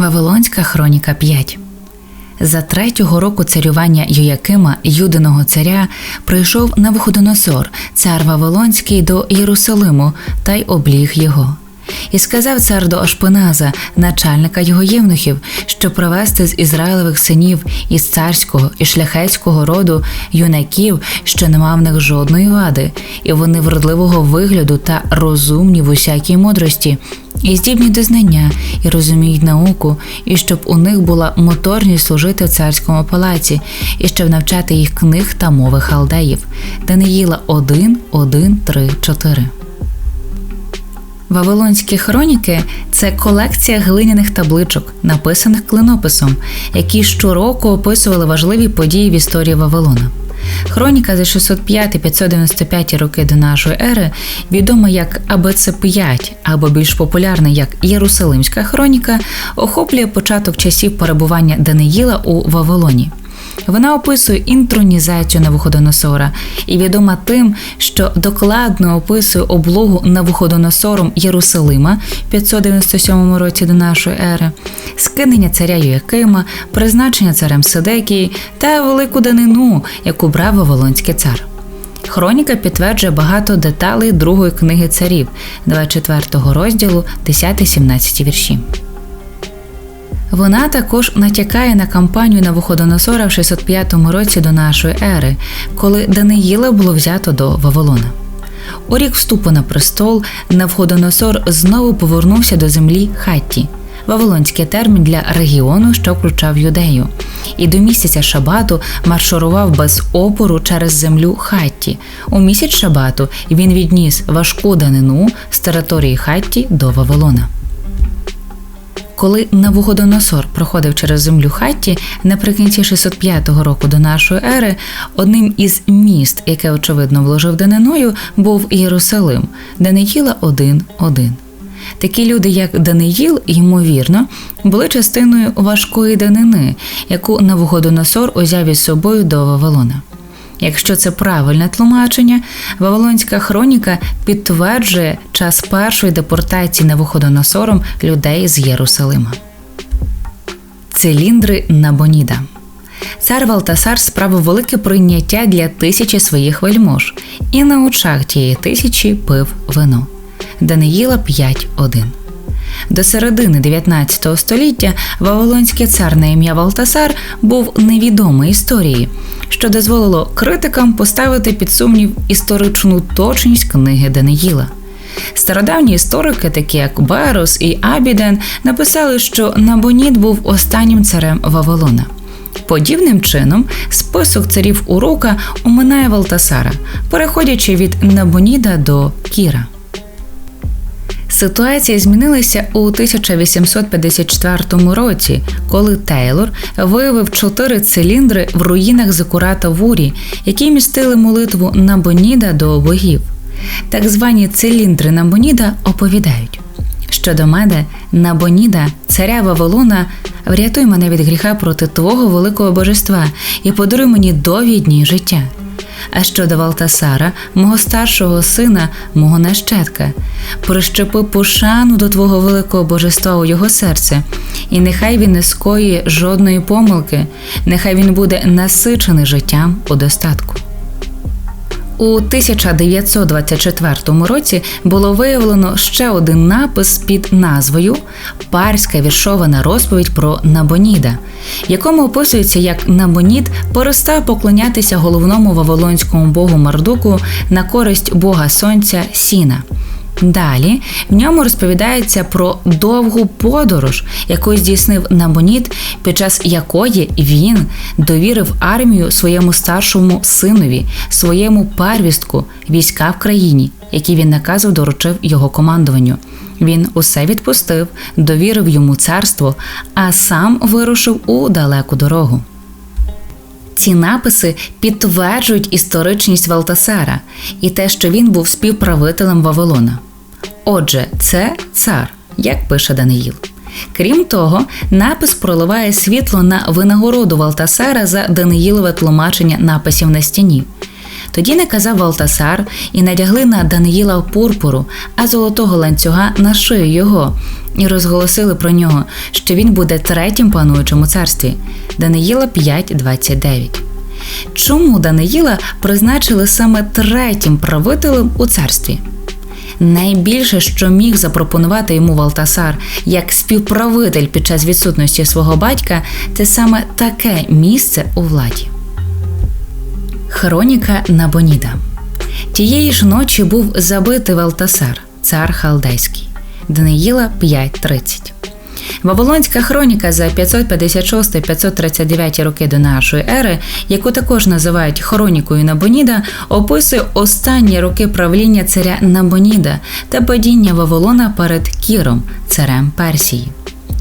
Вавилонська хроніка 5 За третього року царювання Йоякима, юдиного царя, прийшов Навуходоносор, цар Вавилонський, до Єрусалиму та й обліг його. І сказав цар до Ашпеназа, начальника його євнухів, що привести з Ізраїлевих синів із царського і шляхетського роду юнаків, що нема в них жодної вади, і вони вродливого вигляду та розумні в усякій мудрості, і здібні до знання, і розуміють науку, і щоб у них була моторність служити в царському палаці, і щоб навчати їх книг та мови халдеїв. Даниїла 1, 1, 3, 4. Вавилонські хроніки це колекція глиняних табличок, написаних клинописом, які щороку описували важливі події в історії Вавилона. Хроніка за 605-595 роки до нашої ери відома як АБЦ-5 або більш популярна як Єрусалимська хроніка, охоплює початок часів перебування Даниїла у Вавилоні. Вона описує інтронізацію Навуходоносора і відома тим, що докладно описує облогу Навуходоносором Єрусалима в 597 році до нашої ери, скинення царя Йоякима, призначення царем Сидекії та велику данину, яку брав Вавилонський цар. Хроніка підтверджує багато деталей другої книги царів, 24 розділу, 10-17 вірші. Вона також натякає на кампанію Навуходоносора в 605 році до нашої ери, коли Даниїла було взято до Вавилона. У рік вступу на престол Навходоносор знову повернувся до землі Хатті, вавилонський термін для регіону, що включав юдею, і до місяця Шабату маршурував без опору через землю Хатті. У місяць Шабату він відніс важку данину з території Хатті до Вавилона. Коли Навуходоносор проходив через землю Хатті наприкінці 605 року до нашої ери, одним із міст, яке очевидно вложив даниною, був Єрусалим, Даниїла 1.1. Такі люди, як Даниїл, ймовірно, були частиною важкої данини, яку Навуходоносор узяв із собою до Вавилона. Якщо це правильне тлумачення, Вавилонська хроніка підтверджує час першої депортації Навуходоносором людей з Єрусалима. Циліндри Набоніда Цар Валтасар справив велике прийняття для тисячі своїх вельмож, і на очах тієї тисячі пив вино. Даниїла 5.1 до середини 19 століття Вавилонський цар на ім'я Валтасар був невідомий історії, що дозволило критикам поставити під сумнів історичну точність книги Даниїла. Стародавні історики, такі як Берус і Абіден, написали, що Набоніт був останнім царем Вавилона. Подібним чином, список царів Урука оминає Валтасара, переходячи від Набоніда до Кіра. Ситуація змінилася у 1854 році, коли Тейлор виявив чотири циліндри в руїнах Закурата в Урі, які містили молитву Набоніда до богів. Так звані циліндри Набоніда оповідають. Щодо мене, Набоніда, царя Вавилона, врятуй мене від гріха проти твого великого божества і подаруй мені довгі дні життя. А щодо Валтасара, мого старшого сина, мого нащадка, прищепи пошану до твого великого божества у його серце, і нехай він не скоїє жодної помилки, нехай він буде насичений життям у достатку. У 1924 році було виявлено ще один напис під назвою Парська віршована розповідь про Набоніда, якому описується, як Набонід перестав поклонятися головному вавилонському богу Мардуку на користь бога сонця Сіна. Далі в ньому розповідається про довгу подорож, яку здійснив Набоніт, під час якої він довірив армію своєму старшому синові, своєму первістку, війська в країні, які він наказав доручив його командуванню. Він усе відпустив, довірив йому царство, а сам вирушив у далеку дорогу. Ці написи підтверджують історичність Валтасара і те, що він був співправителем Вавилона. Отже, це цар, як пише Даниїл. Крім того, напис проливає світло на винагороду Валтасара за Даниїлове тлумачення написів на стіні. Тоді наказав Валтасар і надягли на Даниїла пурпуру, а золотого ланцюга на шию його, і розголосили про нього, що він буде третім пануючим у царстві. Даниїла 5.29. Чому Даниїла призначили саме третім правителем у царстві? Найбільше, що міг запропонувати йому Валтасар як співправитель під час відсутності свого батька, це саме таке місце у владі. Хроніка Набоніда Тієї ж ночі був забитий Валтасар, цар Халдейський. Даниїла 5.30. Вавилонська хроніка за 556-539 роки до нашої ери, яку також називають хронікою Набоніда, описує останні роки правління царя Набоніда та падіння Вавилона перед Кіром, царем Персії.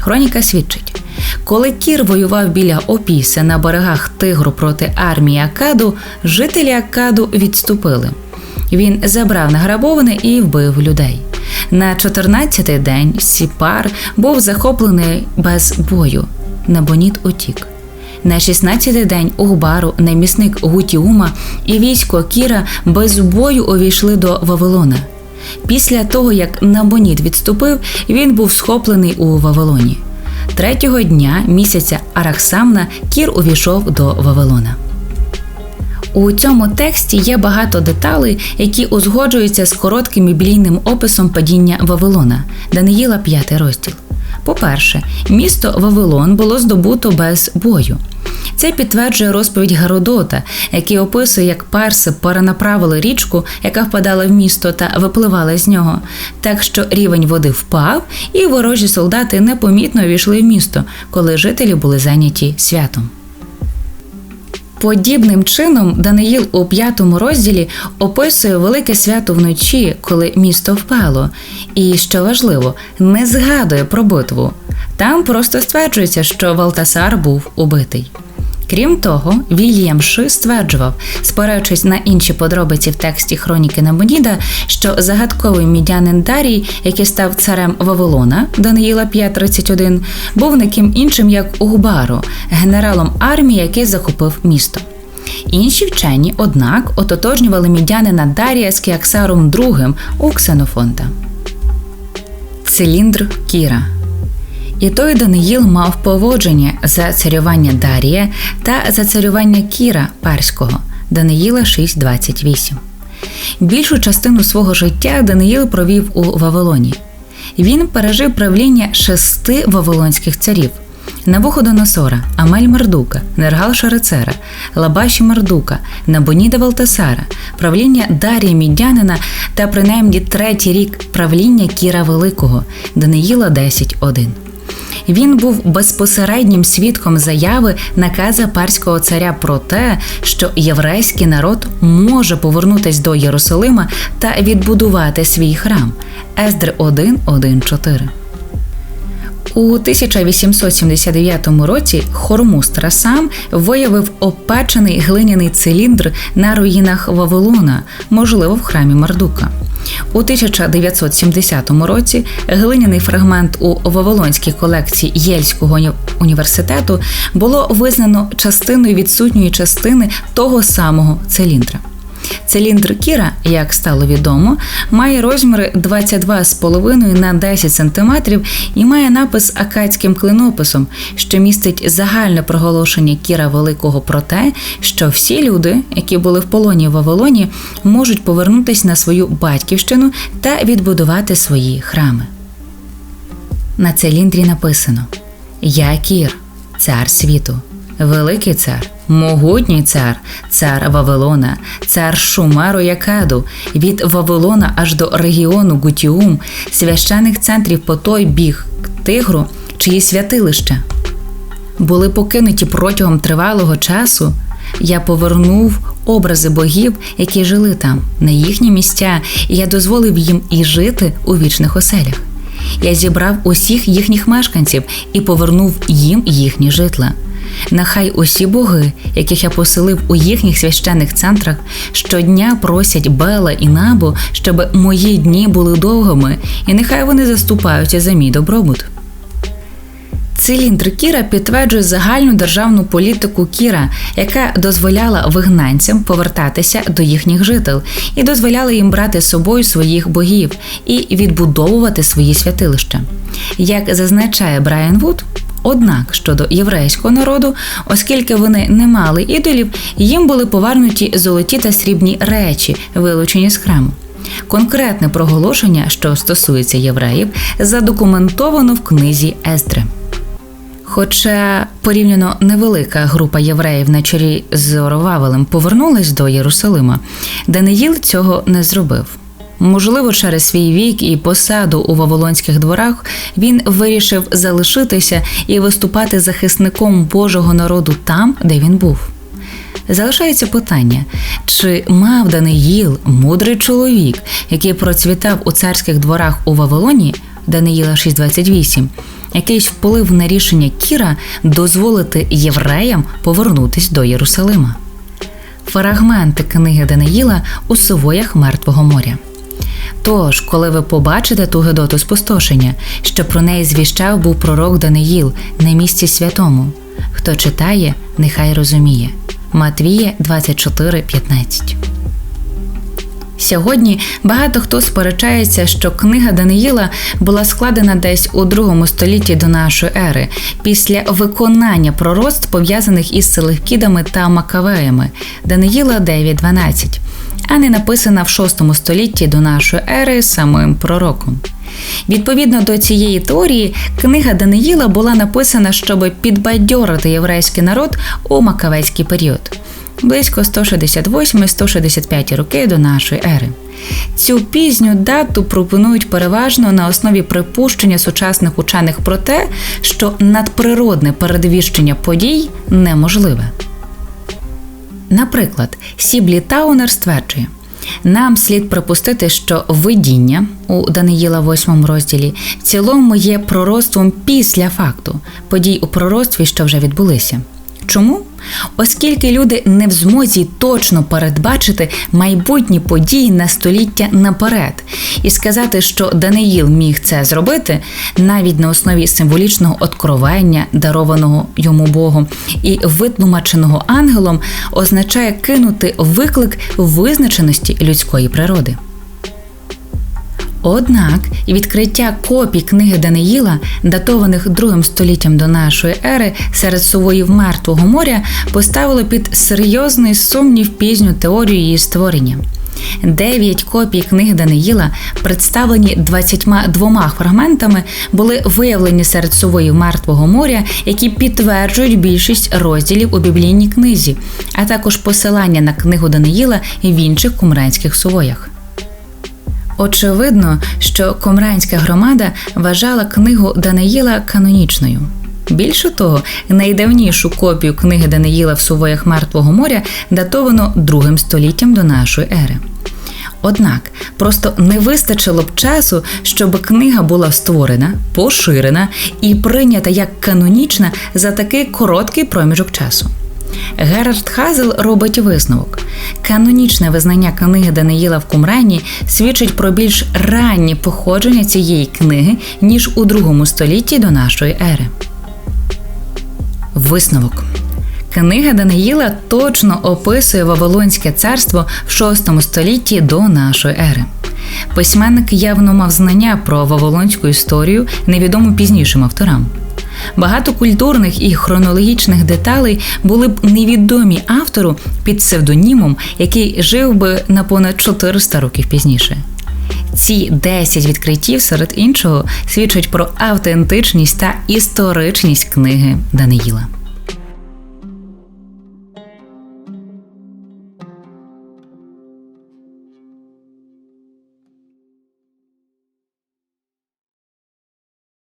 Хроніка свідчить. Коли Кір воював біля Опіса на берегах Тигру проти армії Акаду, жителі Акаду відступили. Він забрав награбоване і вбив людей. На 14-й день Сіпар був захоплений без бою. Набоніт утік. На 16-й день Угбару, намісник Гутіума і військо Кіра без бою увійшли до Вавилона. Після того, як Набоніт відступив, він був схоплений у Вавилоні. Третього дня місяця Арахсамна Кір увійшов до Вавилона. У цьому тексті є багато деталей, які узгоджуються з коротким біблійним описом падіння Вавилона, Даниїла 5 розділ. По-перше, місто Вавилон було здобуто без бою. Це підтверджує розповідь Геродота, який описує, як перси перенаправили річку, яка впадала в місто та випливала з нього, так що рівень води впав, і ворожі солдати непомітно війшли в місто, коли жителі були зайняті святом. Подібним чином Даниїл у п'ятому розділі описує велике свято вночі, коли місто впало, і що важливо, не згадує про битву. Там просто стверджується, що Валтасар був убитий. Крім того, Вільям Ши стверджував, спираючись на інші подробиці в тексті хроніки Набоніда, що загадковий мідянин Дарій, який став царем Вавилона Даниїла 5.31, був никим іншим як Угбару, генералом армії, який захопив місто. Інші вчені, однак, ототожнювали мідянина Дарія з Кіаксаром II у Ксенофонта. Циліндр Кіра і той Даниїл мав поводження за царювання Дарія та за царювання Кіра Парського Даниїла 6.28. Більшу частину свого життя Даниїл провів у Вавилоні. Він пережив правління шести вавилонських царів. Навуходоносора, Амель Мардука, Нергал Шарицера, Лабаші Мардука, Набоніда Валтасара, правління Дарія Мідянина та принаймні третій рік правління Кіра Великого Даниїла 10.1. Він був безпосереднім свідком заяви наказа парського царя про те, що єврейський народ може повернутися до Єрусалима та відбудувати свій храм. Ездр 1.1.4 у 1879 році Хормуз Трасам виявив опечений глиняний циліндр на руїнах Вавилона, можливо, в храмі Мардука. У 1970 році глиняний фрагмент у Вавилонській колекції Єльського університету було визнано частиною відсутньої частини того самого циліндра. Циліндр Кіра, як стало відомо, має розміри 22,5 на 10 см і має напис акадським клинописом, що містить загальне проголошення Кіра Великого про те, що всі люди, які були в полоні в Вавилоні, можуть повернутися на свою батьківщину та відбудувати свої храми. На циліндрі написано Я Кір, цар світу, великий цар могутній цар, цар Вавилона, цар Шумеру Якаду, від Вавилона аж до регіону Гутіум, священих центрів по той біг Тигру, чиї святилища були покинуті протягом тривалого часу. Я повернув образи богів, які жили там, на їхні місця, і я дозволив їм і жити у вічних оселях. Я зібрав усіх їхніх мешканців і повернув їм їхні житла. Нехай усі боги, яких я поселив у їхніх священних центрах, щодня просять Бела і Набу, щоб мої дні були довгими, і нехай вони заступаються за мій добробут. Циліндр Кіра підтверджує загальну державну політику Кіра, яка дозволяла вигнанцям повертатися до їхніх жител і дозволяла їм брати з собою своїх богів і відбудовувати свої святилища. Як зазначає Брайан Вуд, Однак щодо єврейського народу, оскільки вони не мали ідолів, їм були повернуті золоті та срібні речі, вилучені з храму. Конкретне проголошення, що стосується євреїв, задокументовано в книзі Ездри. Хоча порівняно невелика група євреїв на чолі з Зоровавелем повернулась до Єрусалима, Даниїл цього не зробив. Можливо, через свій вік і посаду у Вавилонських дворах він вирішив залишитися і виступати захисником Божого народу там, де він був. Залишається питання, чи мав Даниїл мудрий чоловік, який процвітав у царських дворах у Вавилоні, Даниїла 6.28, якийсь вплив на рішення Кіра дозволити євреям повернутись до Єрусалима. Фрагменти книги Даниїла у сувоях Мертвого моря. Тож, коли ви побачите ту Гедоту спустошення, що про неї звіщав був пророк Даниїл на місці святому, хто читає, нехай розуміє. Матвія 24.15 Сьогодні багато хто сперечається, що книга Даниїла була складена десь у другому столітті до нашої ери, після виконання пророцтв, пов'язаних із Селевкідами та Макавеями. Даниїла 9.12, а не написана в VI столітті до нашої ери самим пророком. Відповідно до цієї теорії, книга Даниїла була написана, щоб підбадьорити єврейський народ у макавейський період близько 168-165 роки до нашої ери. Цю пізню дату пропонують переважно на основі припущення сучасних учених про те, що надприродне передвіщення подій неможливе. Наприклад, Сіблі Таунер стверджує. Нам слід припустити, що видіння у Даниїла 8 розділі в цілому є пророцтвом після факту подій у пророцтві, що вже відбулися. Чому? Оскільки люди не в змозі точно передбачити майбутні події на століття наперед, і сказати, що Даниїл міг це зробити навіть на основі символічного откровення, дарованого йому Богом, і витлумаченого ангелом, означає кинути виклик визначеності людської природи. Однак відкриття копій книги Даниїла, датованих другим століттям до нашої ери, серед сувоїв Мертвого моря, поставило під серйозний сумнів пізню теорію її створення. Дев'ять копій книги Даниїла, представлені 22 фрагментами, були виявлені серед сувоїв Мертвого моря, які підтверджують більшість розділів у біблійній книзі, а також посилання на книгу Даниїла в інших кумранських сувоях. Очевидно, що комранська громада вважала книгу Даниїла канонічною. Більше того, найдавнішу копію книги Даниїла в сувоях Мертвого моря датовано другим століттям до нашої ери. Однак просто не вистачило б часу, щоб книга була створена, поширена і прийнята як канонічна за такий короткий проміжок часу. Герард Хазел робить висновок: канонічне визнання книги Даниїла в Кумрані свідчить про більш раннє походження цієї книги ніж у другому столітті до нашої ери. Висновок. Книга Даниїла точно описує Вавилонське царство в VI столітті до нашої ери. Письменник явно мав знання про Вавилонську історію, невідому пізнішим авторам. Багато культурних і хронологічних деталей були б невідомі автору під псевдонімом, який жив би на понад 400 років пізніше. Ці 10 відкриттів серед іншого свідчать про автентичність та історичність книги Даниїла.